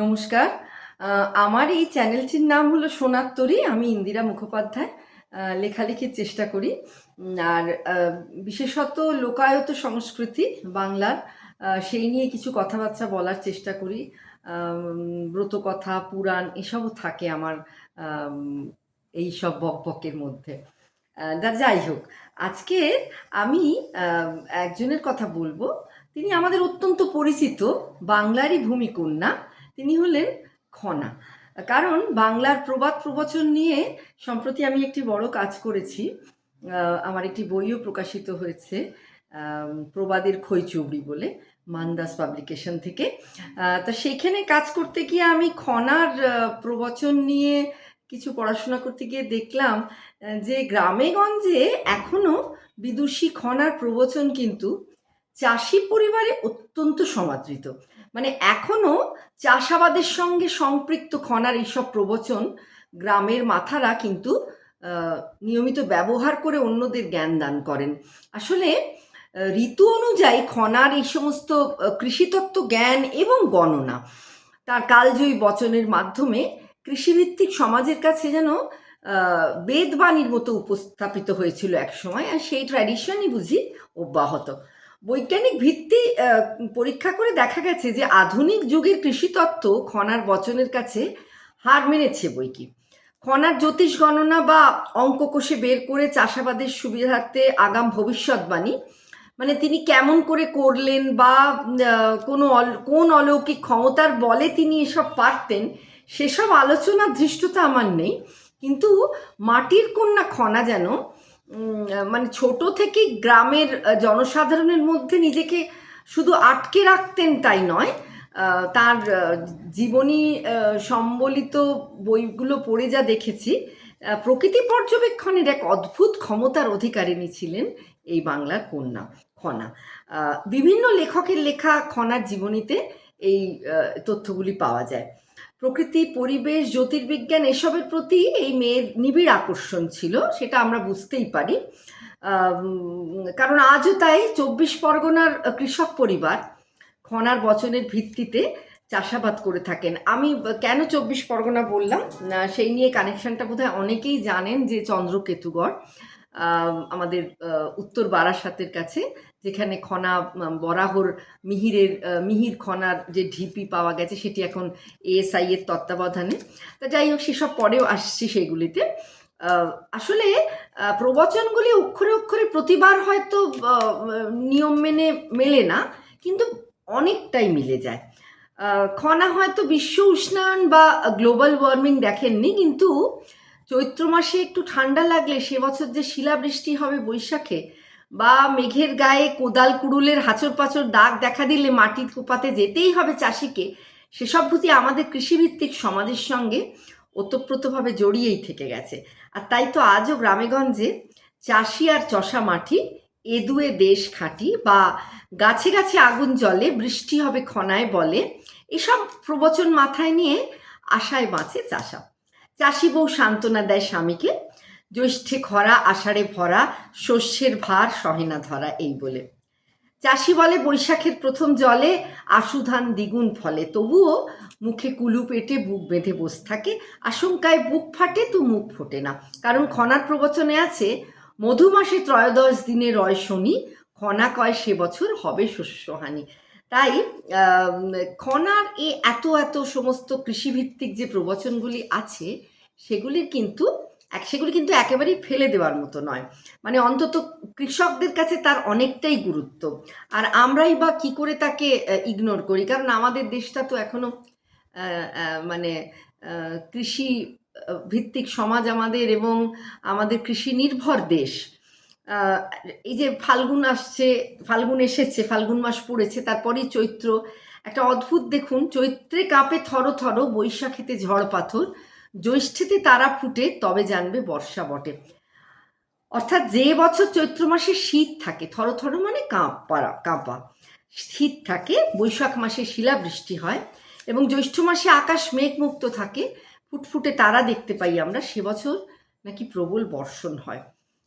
নমস্কার। আমার এই চ্যানেলটির নাম হলো সোনার তরী আমি ইন্দিরা মুখোপাধ্যায় লেখালেখির চেষ্টা করি। আর বিশেষত লোকায়ত সংস্কৃতি, বাংলার সেই নিয়ে কিছু কথাবার্তা বলার চেষ্টা করি। ব্রতকথা, পুরাণ, এসবও থাকে আমার এই সব বকবকের মধ্যে। তা যাই হোক, আজকে আমি একজনের কথা বলব। তিনি আমাদের অত্যন্ত পরিচিত বাংলারই ভূমিকন্যা তিনি হলেন খনা। কারণ বাংলার প্রবাদ প্রবচন নিয়ে সম্প্রতি আমি একটি বড় কাজ করেছি। আমার একটি বইও প্রকাশিত হয়েছে প্রবাদের খইচুবড়ি বলে, মান্দাস পাবলিকেশন থেকে। তা সেইখানে কাজ করতে গিয়ে আমি খনার প্রবচন নিয়ে কিছু পড়াশোনা করতে গিয়ে দেখলাম যে গ্রামে গঞ্জে এখনও বিদুষী খনার প্রবচন কিন্তু চাষি পরিবারে অত্যন্ত সমাদৃত। মানে এখনও চাষাবাদের সঙ্গে সম্পৃক্ত খনার এইসব প্রবচন গ্রামের মাথারা কিন্তু নিয়মিত ব্যবহার করে অন্যদের জ্ঞান দান করেন। আসলে ঋতু অনুযায়ী খনার এই সমস্ত কৃষিতত্ত্ব জ্ঞান এবং গণনা, তার কালজয়ী বচনের মাধ্যমে কৃষিভিত্তিক সমাজের কাছে যেন বেদবাণীর মতো উপস্থাপিত হয়েছিল এক সময় আর সেই ট্র্যাডিশনই বুঝি অব্যাহত। বৈজ্ঞানিক ভিত্তি পরীক্ষা করে দেখা গেছে যে আধুনিক যুগের কৃষিতত্ত্ব খনার বচনের কাছে হার মেনেছে বই কি খনার জ্যোতিষ গণনা বা অঙ্ক কষে বের করে চাষাবাদের সুবিধার্থে আগাম ভবিষ্যৎবাণী মানে তিনি কেমন করে করলেন বা কোনো কোন অলৌকিক ক্ষমতার বলে তিনি এসব পারতেন, সেসব আলোচনার ধৃষ্টতা আমার নেই। কিন্তু মাটির কন্যা খনা যেন মানে ছোট থেকে গ্রামের জনসাধারণের মধ্যে নিজেকে শুধু আটকে রাখতেন তাই নয় তার জীবনী সম্বলিত বইগুলো পড়ে যা দেখেছি প্রকৃতি পর্যবেক্ষণের এক অদ্ভুত ক্ষমতার অধিকারিণী ছিলেন এই বাংলার কন্যা, খনা। বিভিন্ন লেখকের লেখা খনার জীবনীতে এই তথ্যগুলি পাওয়া যায়। প্রকৃতি, পরিবেশ, জ্যোতির্বিজ্ঞান এসবের প্রতি এই মেয়ের নিবিড় আকর্ষণ ছিল, সেটা আমরা বুঝতেই পারি। কারণ আজও তাই চব্বিশ পরগনার কৃষক পরিবার খনার বচনের ভিত্তিতে চাষাবাদ করে থাকেন। আমি কেন চব্বিশ পরগনা বললাম? সেই নিয়ে কানেকশনটা বোধহয় অনেকেই জানেন যে চন্দ্রকেতুগড় আমাদের উত্তর বারাসাতের কাছে যেখানে খনা বরাহর মিহিরের মিহির খনার যে ঢিপি পাওয়া গেছে সেটি এখন এএসআই এর তত্ত্বাবধানে। তা যাই হোক, সেসব পরেও আসছি সেগুলিতে। আসলে প্রবচনগুলি অক্ষরে অক্ষরে প্রতিবার হয়তো নিয়ম মেনে মেলে না, কিন্তু অনেকটাই মিলে যায়। খনা হয়তো বিশ্ব উষ্ণায়ন বা গ্লোবাল ওয়ার্মিং দেখেননি, কিন্তু চৈত্র মাসে একটু ঠান্ডা লাগলে সে বছর যে শিলাবৃষ্টি হবে বৈশাখে বা মেঘের গায়ে কোদাল কুড়ুলের হাঁচর পাচর দাগ দেখা দিলে মাটি কোপাতে যেতেই হবে চাষিকে। সেসব বুঝি আমাদের কৃষিভিত্তিক সমাজের সঙ্গে ওতপ্রোতভাবে জড়িয়েই থেকে গেছে। আর তাই তো আজও গ্রামেগঞ্জে চাষি আর চষা মাটি এদুয়ে দেশ খাঁটি বা গাছে গাছে আগুন জলে বৃষ্টি হবে খনায় বলে, এসব প্রবচন মাথায় নিয়ে আশায় বাঁচে চাষা। চাষি বউ সান্ত্বনা দেয় স্বামীকে জ্যৈষ্ঠে খরা, আষাঢ়ে ভরা, শস্যের ভার সহেনা ধরা, এই বলে। চাষি বলে, বৈশাখের প্রথম জলে আশু ধান দ্বিগুণ ফলে। তবুও মুখে কুলু পেটে বুক বেঁধে বসে থাকে। আশঙ্কায় বুক ফাটে তো মুখ ফোটে না। কারণ খনার প্রবচনে আছে মধু মাসে ত্রয়োদশ দিনে রয় শনি, খনা কয় সে বছর হবে শস্যহানি। তাই খনার এ এত এত সমস্ত কৃষিভিত্তিক যে প্রবচনগুলি আছে, সেগুলির কিন্তু এক সেগুলি কিন্তু একেবারেই ফেলে দেওয়ার মতো নয়। মানে অন্তত কৃষকদের কাছে তার অনেকটাই গুরুত্ব। আর আমরাই বা কি করে তাকে ইগনোর করি? কারণ আমাদের দেশটা তো এখনও আহ, আহ, মানে কৃষি ভিত্তিক সমাজ আমাদের এবং আমাদের কৃষি নির্ভর দেশ। এই যে ফাল্গুন আসছে ফাল্গুন এসেছে ফাল্গুন মাস পড়েছে তারপরেই চৈত্র। একটা অদ্ভুত দেখুন চৈত্রে কাঁপে থর থর বৈশাখেতে ঝড় পাথর। জ্যৈষ্ঠেতে তারা ফুটে, তবে জানবে বর্ষা বটে। অর্থাৎ যে বছর চৈত্র মাসে শীত থাকে, থর থর মানে কাঁপা কাঁপা। শীত থাকে, বৈশাখ মাসে শিলাবৃষ্টি হয় এবং জ্যৈষ্ঠ মাসে আকাশ মেঘমুক্ত থাকে। ফুটফুটে তারা দেখতে পাই আমরা, সে বছর নাকি প্রবল বর্ষণ হয়।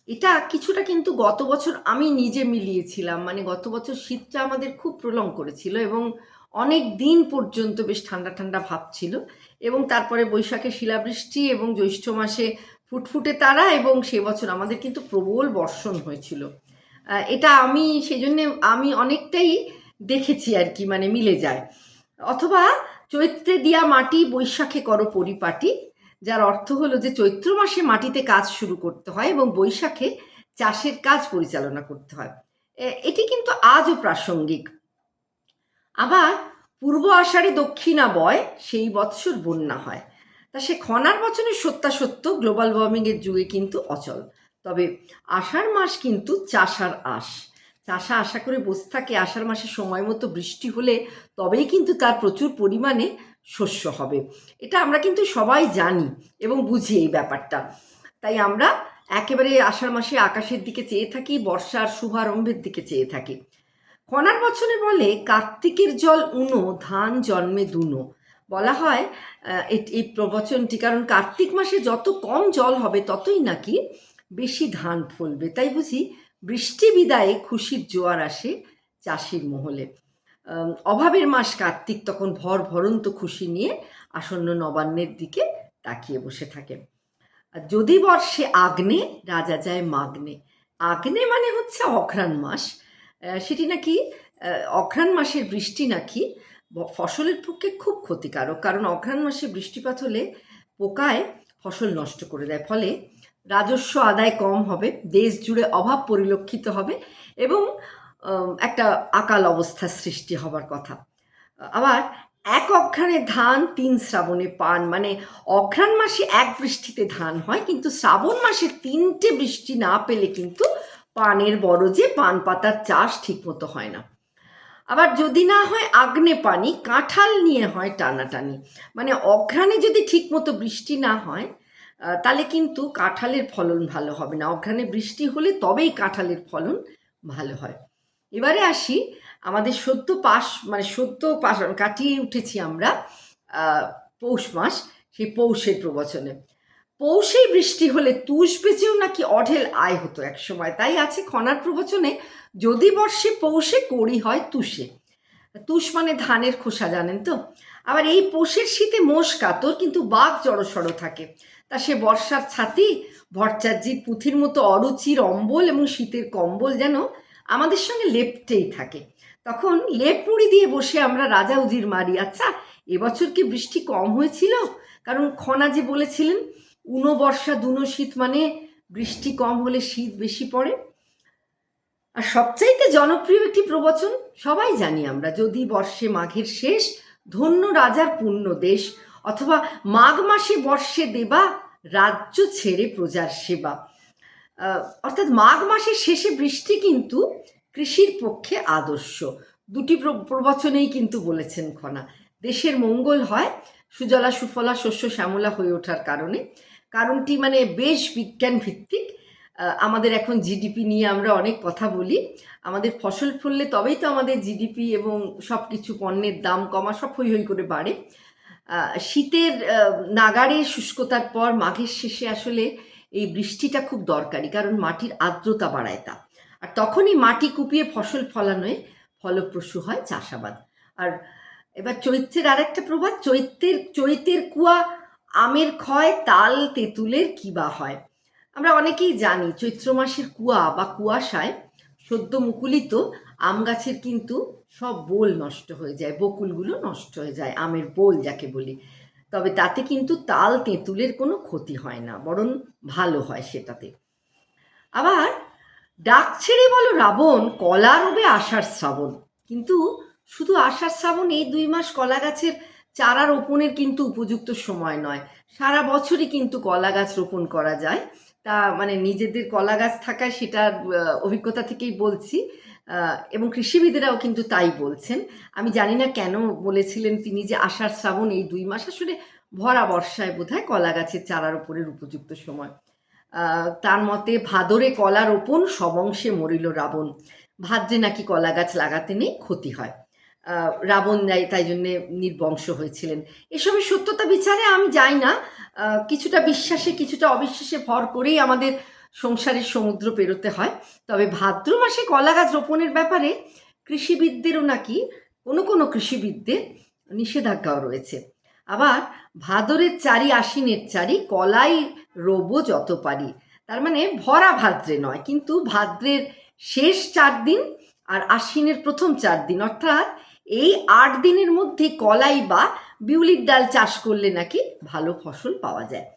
এটা কিছুটা কিন্তু গত বছর আমি নিজে মিলিয়েছিলাম মানে গত বছর শীতটা আমাদের খুব প্রলং করেছিল এবং অনেক দিন পর্যন্ত বেশ ঠান্ডা ঠান্ডা ভাব ছিল এবং তারপরে বৈশাখে শিলাবৃষ্টি এবং জ্যৈষ্ঠ মাসে ফুটফুটে তারা এবং সে বছর আমাদের কিন্তু প্রবল বর্ষণ হয়েছিল। এটা আমি সেই জন্যে আমি অনেকটাই দেখেছি আর কি মানে মিলে যায়। অথবা চৈত্রে দিয়া মাটি বৈশাখে করো পরিপাটি, যার অর্থ হলো যে চৈত্র মাসে মাটিতে কাজ শুরু করতে হয় এবং বৈশাখে চাষের কাজ পরিচালনা করতে হয়। এটি কিন্তু আজও প্রাসঙ্গিক। আবার পূর্ব আষাঢ়ে দক্ষিণা বয়, সেই বৎসর বন্যা হয়। তা সে খনার বচনের সত্যাসত্য গ্লোবাল ওয়ার্মিংয়ের যুগে কিন্তু অচল। তবে আষাঢ় মাস কিন্তু চাষার আশ। চাষা আশা করে বসে থাকে, আষাঢ় মাসে সময় মতো বৃষ্টি হলে তবেই কিন্তু তার প্রচুর পরিমাণে শস্য হবে। এটা আমরা কিন্তু সবাই জানি এবং বুঝি এই ব্যাপারটা। তাই আমরা একেবারে আষাঢ় মাসে আকাশের দিকে চেয়ে থাকি, বর্ষার শুভারম্ভের দিকে চেয়ে থাকি। কণার বচনে বলে কার্তিকের জল উনো, ধান জন্মে দুনো। বলা হয় এই প্রবচনটি, কারণ কার্তিক মাসে যত কম জল হবে ততই নাকি বেশি ধান ফলবে। তাই বুঝি বৃষ্টি বিদায়ে খুশির জোয়ার আসে চাষির মহলে। অভাবের মাস কার্তিক তখন ভর ভরন্ত খুশি নিয়ে আসন্ন নবান্নের দিকে তাকিয়ে বসে থাকে। যদি বর্ষে আগ্নে, রাজা যায় মাগ্নে। আগ্নে মানে হচ্ছে অঘ্রাণ মাস। সেটি নাকি অঘ্রাণ মাসের বৃষ্টি নাকি ফসলের পক্ষে খুব ক্ষতিকারক। কারণ অঘ্রাণ মাসে বৃষ্টিপাত হলে পোকায় ফসল নষ্ট করে দেয়। ফলে রাজস্ব আদায় কম হবে, দেশ জুড়ে অভাব পরিলক্ষিত হবে এবং একটা আকাল অবস্থার সৃষ্টি হবার কথা। আবার এক অঘ্রাণে ধান, তিন শ্রাবণে পান। মানে অঘ্রাণ মাসে এক বৃষ্টিতে ধান হয়, কিন্তু শ্রাবণ মাসে তিনটে বৃষ্টি না পেলে কিন্তু পানের বরজে পান পাতার চাষ ঠিকমতো হয় না। আবার যদি না হয় আগ্নে পানি, কাঁঠাল নিয়ে হয় টানাটানি। মানে অঘ্রাণে যদি ঠিকমতো বৃষ্টি না হয় তাহলে কিন্তু কাঁঠালের ফলন ভালো হবে না। অঘ্রাণে বৃষ্টি হলে তবেই কাঁঠালের ফলন ভালো হয়। এবারে আসি আমাদের সদ্য পাশ মানে সদ্য পাশ, কাটিয়ে উঠেছি আমরা পৌষ মাস, সেই পৌষের প্রবচনে। পৌষেই বৃষ্টি হলে তুষ বেচেও নাকি অঢেল আয় হতো এক সময়। তাই আছে খনার প্রবচনে, যদি বর্ষে পৌষে কড়ি হয় তুষে। তুষ মানে ধানের খোসা, জানেন তো? আবার এই পৌষের শীতে মোষ, কাতর কিন্তু বাঘ জড়সড় থাকে। তা সে বর্ষার ছাতি ভট্টাচার্যির পুঁথির মতো অরুচির অম্বল এবং শীতের কম্বল যেন আমাদের সঙ্গে লেপটেই থাকে। তখন লেপ মুড়ি দিয়ে বসে আমরা রাজা উজির মারি আচ্ছা এবছর কি বৃষ্টি কম হয়েছিল? কারণ খনা যে বলেছিলেন উনো বর্ষা দুনো শীত মানে বৃষ্টি কম হলে শীত বেশি পড়ে। আর সবচাইতে জনপ্রিয় একটি প্রবচন সবাই জানি আমরা, যদি বর্ষে মাঘের শেষ, ধন্য রাজার পূর্ণ দেশ, অথবা মাঘ মাসে বর্ষে দেবা, রাজ্য ছেড়ে প্রজার সেবা। অর্থাৎ মাঘ মাসের শেষে বৃষ্টি কিন্তু কৃষির পক্ষে আদর্শ। দুটি প্র- প্রবচনেই কিন্তু বলেছেন খনা। দেশের মঙ্গল হয় সুজলা, সুফলা, শস্য, শ্যামলা হয়ে ওঠার কারণে। কারণটি মানে বেশ বিজ্ঞান ভিত্তিক আমাদের এখন জিডিপি নিয়ে আমরা অনেক কথা বলি। আমাদের ফসল ফললে তবেই তো আমাদের জিডিপি এবং সব কিছু পণ্যের দাম কমা সব হই হই করে বাড়ে। শীতের নাগাড়ে শুষ্কতার পর মাঘের শেষে আসলে এই বৃষ্টিটা খুব দরকারি, কারণ মাটির আর্দ্রতা বাড়ায় তা। আর তখনই মাটি কুপিয়ে ফসল ফলানোয় ফলপ্রসূ হয় চাষাবাদ। আর এবার চৈত্রের আরেকটা প্রবাদ, চৈত্রের, চৈতের কুয়া আমের ক্ষয়, তাল তেঁতুলের কিবা হয়। আমরা অনেকেই জানি চৈত্র মাসের কুয়া বা কুয়াশায় সদ্য মুকুলিত আম গাছের কিন্তু সব বোল নষ্ট হয়ে যায়, বকুলগুলো নষ্ট হয়ে যায়, আমের বোল যাকে বলি। তবে তাতে কিন্তু তাল তেঁতুলের কোনো ক্ষতি হয় না, বরং ভালো হয় সেটাতে। আবার ডাক ছেড়ে বলো রাবণ, কলা রবে আষাঢ় শ্রাবণ। কিন্তু শুধু আষাঢ় শ্রাবণ এই দুই মাস কলা গাছের চারা রোপণের কিন্তু উপযুক্ত সময় নয়। সারা বছরই কিন্তু কলা গাছ রোপণ করা যায়। তা মানে নিজেদের কলা গাছ থাকায় সেটার অভিজ্ঞতা থেকেই বলছি এবং কৃষিবিদেরাও কিন্তু তাই বলছেন। আমি জানি না কেন বলেছিলেন তিনি যে আষাঢ় শ্রাবণ এই দুই মাস আসলে ভরা বর্ষায় বোধ হয় কলা গাছের চারা রোপণের উপযুক্ত সময়। তার মতে ভাদরে কলা রোপণ সবংশে মরিল রাবণ। ভাদ্রে নাকি কলা গাছ লাগাতে নেই, ক্ষতি হয়। রাবণ তাই জন্যে নির্বংশ হয়েছিলেন। এসবের সত্যতা বিচারে আমি যাই না। কিছুটা বিশ্বাসে, কিছুটা অবিশ্বাসে ভর করেই আমাদের সংসারের সমুদ্র পেরোতে হয়। তবে ভাদ্র মাসে কলা গাছ রোপণের ব্যাপারে কৃষিবিদদেরও নাকি কোনো কোনো কৃষিবিদদের নিষেধাজ্ঞাও রয়েছে। আবার ভাদরের চারি আশ্বিনের চারি কলাই রোবো যত পারি। তার মানে ভরা ভাদ্রে নয়, কিন্তু ভাদ্রের শেষ চার দিন আর আশ্বিনের প্রথম চার দিন, অর্থাৎ এই আট দিনের মধ্যে কলাই বা বিউলির ডাল চাষ করলে নাকি ভালো ফসল পাওয়া যায়।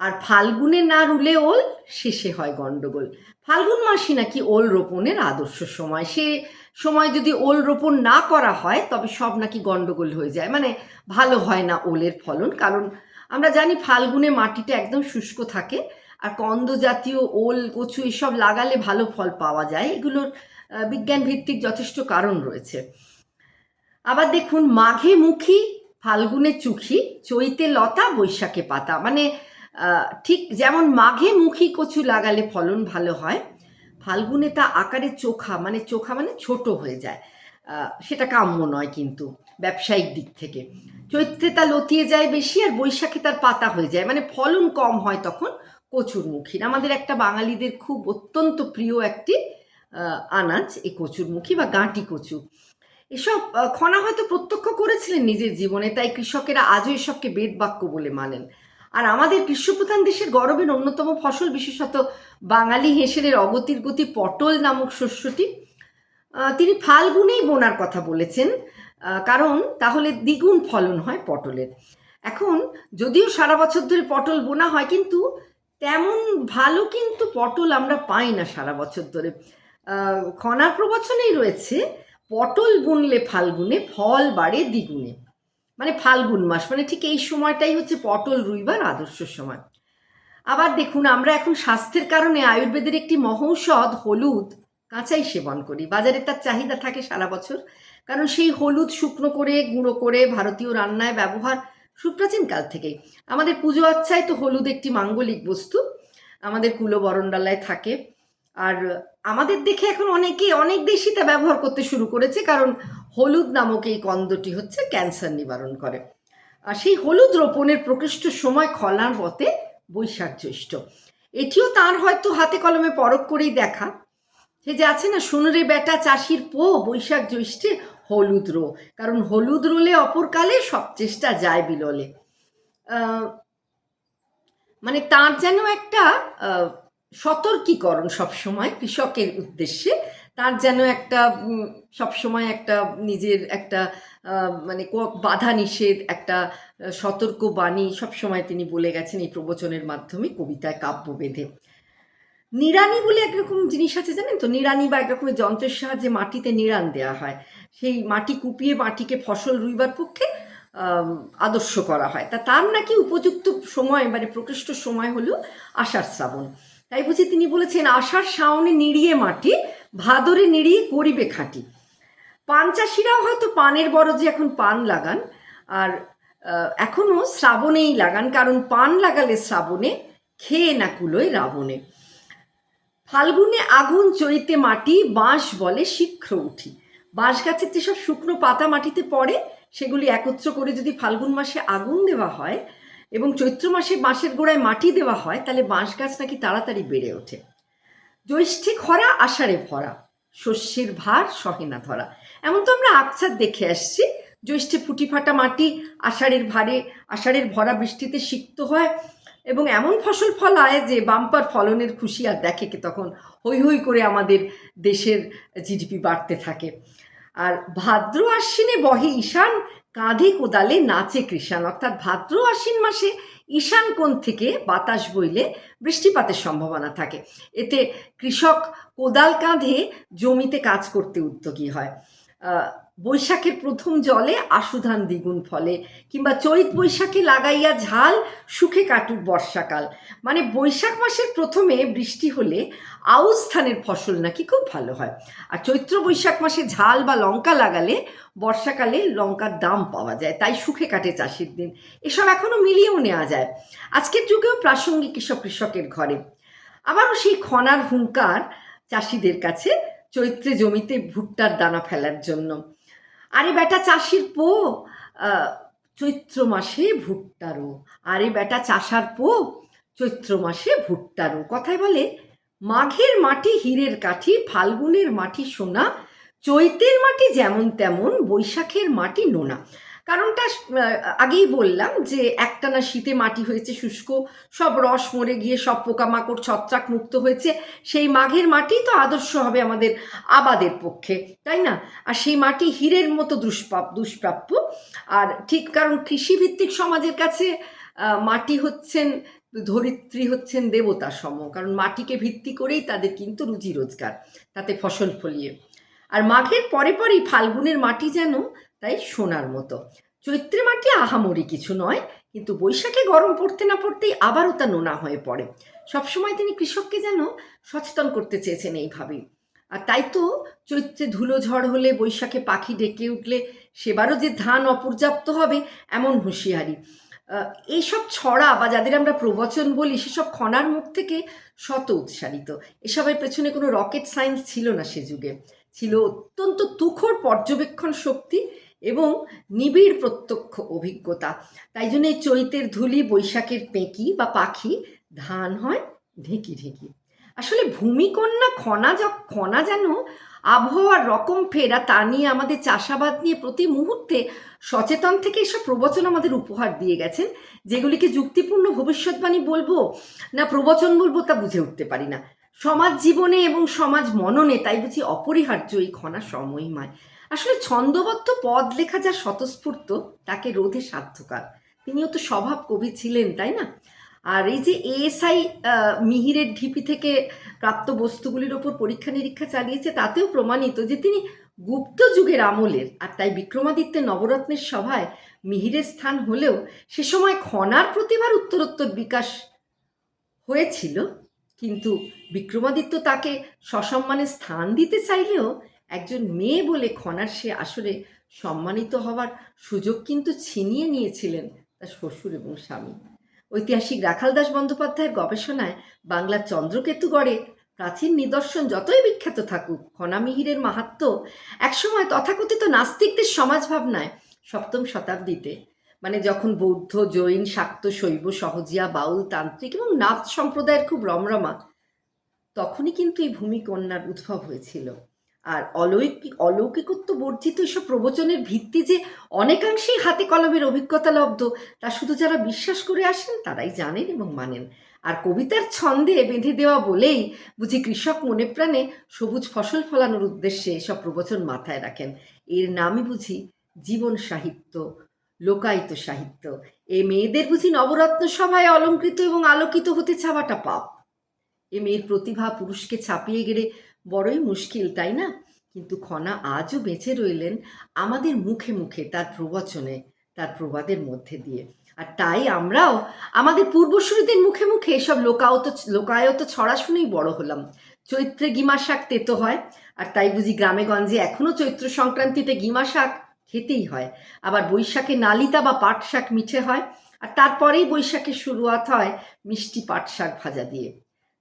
আর ফাল্গুনে না রুলে ওল, শেষে হয় গন্ডগোল। ফাল্গুন মাসই নাকি ওল রোপণের আদর্শ সময়। সে সময় যদি ওল রোপণ না করা হয়, তবে সব নাকি গন্ডগোল হয়ে যায়। মানে ভালো হয় না ওলের ফলন। কারণ আমরা জানি ফাল্গুনে মাটিটা একদম শুষ্ক থাকে, আর কন্দ জাতীয় ওল, কচু এসব লাগালে ভালো ফল পাওয়া যায়। এগুলোর বিজ্ঞান ভিত্তিক যথেষ্ট কারণ রয়েছে। আবার দেখুন, মাঘে মুখী, ফাল্গুনে চুখি, চৈতে লতা, বৈশাখে পাতা। মানে ঠিক যেমন মাঘে মুখী কচু লাগালে ফলন ভালো হয়, ফাল্গুনে তা আকারে চোখা মানে চোখা মানে ছোট হয়ে যায়। সেটা কাম্য নয় কিন্তু, ব্যবসায়িক দিক থেকে। চৈত্রে তা লতিয়ে যায় বেশি আর বৈশাখে তার পাতা হয়ে যায়। মানে ফলন কম হয় তখন কচুরমুখীর আমাদের একটা বাঙালিদের খুব অত্যন্ত প্রিয় একটি আনাজ, এই কচুরমুখী বা গাঁটি কচু। এসব খনা হয়তো প্রত্যক্ষ করেছিলেন নিজের জীবনে, তাই কৃষকেরা আজও এসবকে বেদ বাক্য বলে মানেন। আর আমাদের গ্রীষ্মপ্রধান দেশের গরমের অন্যতম ফসল, বিশেষত বাঙালি হেঁসেলের অগতির গতি পটল নামক শস্যটি তিনি ফাল্গুনেই বোনার কথা বলেছেন কারণ তাহলে দ্বিগুণ ফলন হয় পটলের। এখন যদিও সারা বছর ধরে পটল বোনা হয়, কিন্তু তেমন ভালো কিন্তু পটল আমরা পাই না সারা বছর ধরে। খনার প্রবচনেই রয়েছে পটল বুনলে ফাল্গুনে, ফল বাড়ে দ্বিগুণে। মানে ফাল্গুন মাস মানে ঠিক এই সময়টাই হচ্ছে পটল রুইবার আদর্শ সময়। আবার দেখুন, আমরা এখন স্বাস্থ্যের কারণে আয়ুর্বেদের একটি মহৌষধ, হলুদ, কাঁচাই সেবন করি। বাজারে তার চাহিদা থাকে সারা বছর। কারণ সেই হলুদ শুকনো করে, গুঁড়ো করে ভারতীয় রান্নায় ব্যবহার সুপ্রাচীন কাল থেকেই। আমাদের পুজো আচ্ছায় তো হলুদ একটি মাঙ্গলিক বস্তু। আমাদের কুলো বরণডালায় থাকে। আর আমাদের দেখে এখন অনেকে, অনেক দেশই তা ব্যবহার করতে শুরু করেছে, কারণ হলুদ নামক এই কন্দটি হচ্ছে ক্যান্সার নিবারণ করে। আর সেই হলুদ রোপণের প্রকৃষ্ট সময় খলার মতে বৈশাখ জ্যৈষ্ঠ এটিও তার হয়তো হাতে কলমে পরখ করেই দেখা। সে যে আছে না শুনরে বেটা চাষির পো বৈশাখ জ্যৈষ্ঠে হলুদ রো। কারণ হলুদ রোলে অপরকালে সব চেষ্টা যায় বিললে। মানে তার যেন একটা সতর্কীকরণ সবসময় কৃষকের উদ্দেশ্যে। তার যেন একটা সবসময় একটা নিজের একটা মানে বাধা নিষেধ, একটা সতর্ক বাণী সবসময় তিনি বলে গেছেন এই প্রবচনের মাধ্যমে কবিতায় কাব্য বেঁধে। নিড়ানি বলে একরকম জিনিস আছে জানেন তো? নিড়ানি বা একরকমের যন্ত্রের সাহায্যে মাটিতে নিড়ান দেওয়া হয়। সেই মাটি কুপিয়ে মাটিকে ফসল রুইবার পক্ষে আদর্শ করা হয়। তা তার নাকি উপযুক্ত সময় মানে প্রকৃষ্ট সময় হলো আষাঢ় শ্রাবণ। তাই বুঝি তিনি বলেছেন আষাঢ় শ্রাবণে নিড়িয়ে মাটি ভাদরে নিড়িয়ে করিবে খাঁটি। পান চাষিরাও হয়তো পানের বরজে এখন পান লাগান আর আহ, এখনও শ্রাবণেই লাগান কারণ পান লাগালে শ্রাবণে খেয়ে না কুলোয় রাবণে। ফাল্গুনে আগুন চৈতে মাটি বাঁশ বলে শীঘ্র উঠি। বাঁশ গাছের যেসব শুকনো পাতা মাটিতে পড়ে সেগুলি একত্র করে যদি ফাল্গুন মাসে আগুন দেওয়া হয় এবং চৈত্র মাসে বাঁশের গোড়ায় মাটি দেওয়া হয়, তাহলে বাঁশ গাছ নাকি তাড়াতাড়ি বেড়ে ওঠে। জ্যৈষ্ঠে খরা আষাঢ়ে ভরা, শস্যের ভার সহে না ধরা। এমন তো আমরা আকছার দেখে আসছি জ্যৈষ্ঠে ফুটি ফাটা মাটি আষাঢ়ের ভারে, আষাঢ়ের ভরা বৃষ্টিতে সিক্ত হয় এবং এমন ফসল ফলায় যে বাম্পার ফলনের খুশি আর দেখে কি তখন হই হই করে আমাদের দেশের জিডিপি বাড়তে থাকে। আর ভাদ্র আশ্বিনে বহে ঈশান কাঁধে কোদালে নাচে কৃষাণ, অর্থাৎ ভাদ্র আশ্বিন মাসে ঈশান কোণ থেকে বাতাস বইলে বৃষ্টিপাতের সম্ভাবনা থাকে। এতে কৃষক কোদাল কাঁধে জমিতে কাজ করতে উদ্যোগী হয়। বৈশাখের প্রথম জলে আশুধান দ্বিগুণ ফলে, কিংবা চৈত বৈশাখে লাগাইয়া ঝাল, সুখে কাটুক বর্ষাকাল। মানে বৈশাখ মাসের প্রথমে বৃষ্টি হলে আউশ ধানের ফসল নাকি খুব ভালো হয়। আর চৈত্র বৈশাখ মাসে ঝাল বা লঙ্কা লাগালে বর্ষাকালে লঙ্কার দাম পাওয়া যায়, তাই সুখে কাটে চাষির দিন। এসব এখনও মিলিয়েও নেওয়া যায়। আজকের যুগেও প্রাসঙ্গিক এসব কৃষকের ঘরে। আবারও সেই খনার হুঙ্কার চাষিদের কাছে চৈত্রে জমিতে ভুট্টার দানা ফেলার জন্য। আরে বেটা চাষির পো চৈত্র মাসে ভুট্টারো আরে বেটা চাষার পো, চৈত্র মাসে ভুট্টারো কথায় বলে, মাঘের মাটি হীরের কাঠি, ফাল্গুনের মাটি সোনা, চৈতের মাটি যেমন তেমন, বৈশাখের মাটি নোনা। কারণটা আগেই বললাম যে একটানা শীতে মাটি হয়েছে, শুষ্ক, সব রস মরে গিয়ে সব পোকামাকড় ছত্রাক মুক্ত হয়েছে, সেই মাঘের মাটি তো আদর্শ হবে আমাদের আবাদের পক্ষে, তাই না? আর সেই মাটি হীরের মতো দুষ্প্রাপ দুষ্প্রাপ্য। আর ঠিক কারণ কৃষিভিত্তিক সমাজের কাছে মাটি হচ্ছেন, ধরিত্রী হচ্ছেন দেবতা সম, কারণ মাটিকে ভিত্তি করেই তাদের কিন্তু রুজি রোজগার, তাতে ফসল ফলিয়ে। আর মাঘের পরে পরেই ফাল্গুনের মাটি যেন তাই সোনার মতো। চৈত্রে মাটি আহামরি কিছু নয়, কিন্তু বৈশাখে গরম পড়তে না পড়তেই আবারও তা নোনা হয়ে পড়ে। সবসময় তিনি কৃষককে যেন সচেতন করতে চেয়েছেন এইভাবেই আর তাই তো চৈত্রে ধুলো ঝড় হলে বৈশাখে পাখি ডেকে উঠলে সেবারও যে ধান অপর্যাপ্ত হবে এমন হুঁশিয়ারি। এইসব ছড়া বা যাদের আমরা প্রবচন বলি সেসব খনার মুখ থেকে শত উৎসারিত। এসবের পেছনে কোনো রকেট সায়েন্স ছিল না সে যুগে। ছিল অত্যন্ত তুখর পর্যবেক্ষণ শক্তি এবং নিবিড় প্রত্যক্ষ অভিজ্ঞতা। তাই জন্য এই চৈতের ধুলি, বৈশাখের পেঁকি বা পাখি ধান হয়, ঢেকি ঢেকি। আসলে ভূমিকন্যা খনা য খনা যেন আবহাওয়ার রকম ফেরা, তা নিয়ে আমাদের চাষাবাদ নিয়ে প্রতি মুহূর্তে সচেতন থেকে এসব প্রবচন আমাদের উপহার দিয়ে গেছেন যেগুলিকে যুক্তিপূর্ণ ভবিষ্যৎবাণী বলব না প্রবচন বলব তা বুঝে উঠতে পারি না। সমাজ জীবনে এবং সমাজ মননে তাই বুঝি অপরিহার্য এই খনা সময়মায়। আসলে ছন্দবদ্ধ পদ লেখা যা স্বতঃস্ফূর্ত, তাকে রোধে সাধ্যকার। তিনিও তো স্বভাব কবি ছিলেন, তাই না? আর এই যে এএসআই মিহিরের ঢিপি থেকে প্রাপ্ত বস্তুগুলির ওপর পরীক্ষা নিরীক্ষা চালিয়েছে, তাতেও প্রমাণিত যে তিনি গুপ্ত যুগের আমলের আর তাই বিক্রমাদিত্যের নবরত্নের সভায় মিহিরের স্থান হলেও সে সময় খনার প্রতিভার উত্তরোত্তর বিকাশ হয়েছিল। কিন্তু বিক্রমাদিত্য তাকে সসম্মানে স্থান দিতে চাইলেও একজন মেয়ে বলে খনার সে আসলে সম্মানিত হওয়ার সুযোগ কিন্তু ছিনিয়ে নিয়েছিলেন তার শ্বশুর এবং স্বামী। ঐতিহাসিক রাখালদাস বন্দ্যোপাধ্যায়ের গবেষণায় বাংলার চন্দ্রকেতুগড়ে প্রাচীন নিদর্শন যতই বিখ্যাত থাকুক খনামিহিরের মাহাত্ম একসময় তথাকথিত নাস্তিকদের সমাজ ভাবনায় সপ্তম শতাব্দীতে। মানে যখন বৌদ্ধ, জৈন, শাক্ত, শৈব, সহজিয়া, বাউল, তান্ত্রিক এবং নাথ সম্প্রদায়ের খুব রমরমা, তখনই কিন্তু এই ভূমিকন্যার উদ্ভব হয়েছিল। আর অলৌকিক, অলৌকিকত্ব বর্জিত এসব প্রবচনের ভিত্তি যে অনেকাংশেই হাতে কলমের অভিজ্ঞতা লব্ধ, তা শুধু যারা বিশ্বাস করে আসেন, তারাই জানেন এবং মানেন। আর কবিতার ছন্দে বেঁধে দেওয়া বলেই বুঝি কৃষক মনে প্রাণে সবুজ ফসল ফলানোর উদ্দেশ্যে এসব প্রবচন মাথায় রাখেন। এর নামই বুঝি জীবন সাহিত্য, লোকায়িত সাহিত্য। এ মেয়েদের বুঝি নবরত্ন সভায় অলঙ্কৃত এবং আলোকিত হতে চাওয়াটা পাপ। এ মেয়ের প্রতিভা পুরুষকে ছাপিয়ে গেলে বড়ই মুশকিল, তাই না? কিন্তু খনা আজও বেঁচে রইলেন আমাদের মুখে মুখে, তার প্রবচনে, তার প্রবাদের মধ্যে দিয়ে। আর তাই আমরাও আমাদের পূর্বসূরিদের মুখে মুখে এসব লোকায়ত লোকায়ত ছড়া শুনেই বড় হলাম। চৈত্রে গিমা শাক তেতো হয়, আর তাই বুঝি গ্রামে গঞ্জে এখনও চৈত্র সংক্রান্তিতে গিমা শাক খেতেই হয়। আবার বৈশাখে নালিতা বা পাট শাক মিঠে হয়, আর তারপরেই বৈশাখের শুরুয়াত হয় মিষ্টি পাট শাক ভাজা দিয়ে।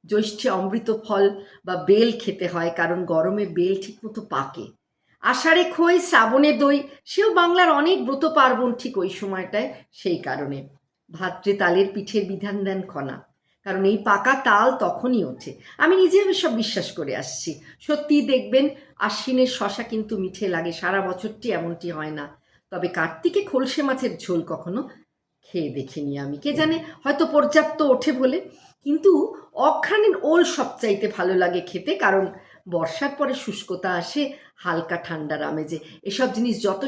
জ্যৈষ্ঠে অমৃত ফল বা বেল খেতে হয়, কারণ গরমে বেল ঠিকমতো পাকে। আষাঢ়ে খই, শ্রাবণে দই, সেও বাংলার অনেক ব্রত পার্বণ ঠিক ওই সময়টায় সেই কারণে। ভাদ্রে তালের পিঠের বিধান দেন খনা, কারণ এই পাকা তাল তখনই ওঠে। আমি নিজেও সব বিশ্বাস করে আসছি। সত্যি দেখবেন, আশ্বিনের শশা কিন্তু মিঠে লাগে, সারা বছরটি এমনটি হয় না। তবে কার্তিকে খোলসে মাছের ঝোল কখনো খেয়ে দেখিনি আমি। কে জানে, হয়তো পর্যাপ্ত ওঠে বলে কিন্তু অঘ্রাণের ওল সবচাইতে ভালো লাগে খেতে, কারণ বর্ষার পরে শুষ্কতা আসে, হালকা ঠান্ডার আমেজে এসব জিনিস যত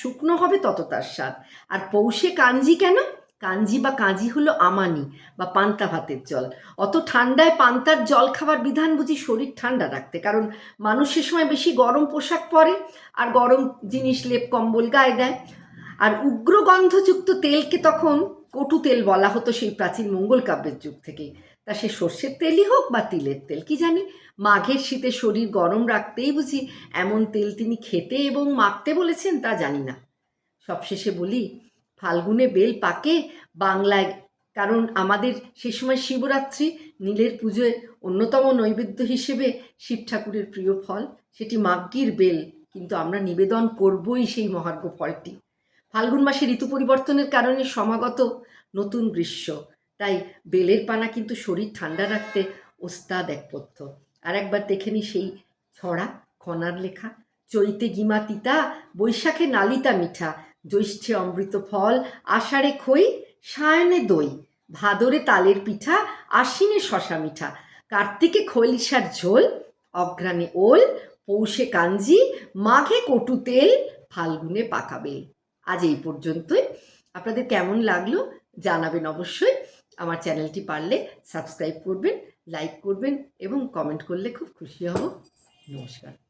শুকনো হবে তত তার স্বাদ। আর পৌষে কাঞ্জি কেন? কাঞ্জি বা কাঁজি হলো আমানি বা পান্তা ভাতের জল। অত ঠান্ডায় পান্তার জল খাবার বিধান বুঝি শরীর ঠান্ডা রাখতে, কারণ মানুষের সময় বেশি গরম পোশাক পরে আর গরম জিনিস লেপ কম্বল গায়ে দেয়। আর উগ্র গন্ধযুক্ত তেলকে তখন কটু তেল বলা হতো সেই প্রাচীন মঙ্গল কাব্যের যুগ থেকেই। তা সে সর্ষের তেলই হোক বা তিলের তেল, কি জানি? মাঘের শীতে শরীর গরম রাখতেই বুঝি এমন তেল তিনি খেতে এবং মাখতে বলেছেন তা জানি না। সবশেষে বলি, ফাল্গুনে বেল পাকে বাংলায়, কারণ আমাদের সে সময় শিবরাত্রি, নীলের পুজোয় অন্যতম নৈবেদ্য হিসেবে শিব ঠাকুরের প্রিয় ফল, সেটি মাগ্গির বেল। কিন্তু আমরা নিবেদন করবই সেই মহার্ঘ ফলটি। ফাল্গুন মাসে ঋতু পরিবর্তনের কারণে সমাগত নতুন গ্রীষ্ম। তাই বেলের পানা কিন্তু শরীর ঠান্ডা রাখতে ওস্তাদ এক পথ্য আর একবার দেখে নি সেই ছড়া, খনার লেখা। চৈতে গিমা তিতা, বৈশাখে নালিতা মিঠা। জ্যৈষ্ঠে অমৃত ফল, আষাঢ়ে খই, সায়নে দই। ভাদরে তালের পিঠা, আশ্বিনে শশা মিঠা। কার্তিকে খৈলিসার ঝোল অগ্রাণে ওল, পৌষে কাঞ্জি, মাঘে কটু তেল, ফাল্গুনে পাকা বেল। আজ এই পর্যন্তই। আপনাদের কেমন লাগল জানাবেন অবশ্যই। আমার চ্যানেলটি পারলে সাবস্ক্রাইব করবেন, লাইক করবেন এবং কমেন্ট করলে খুব খুশি হব। নমস্কার।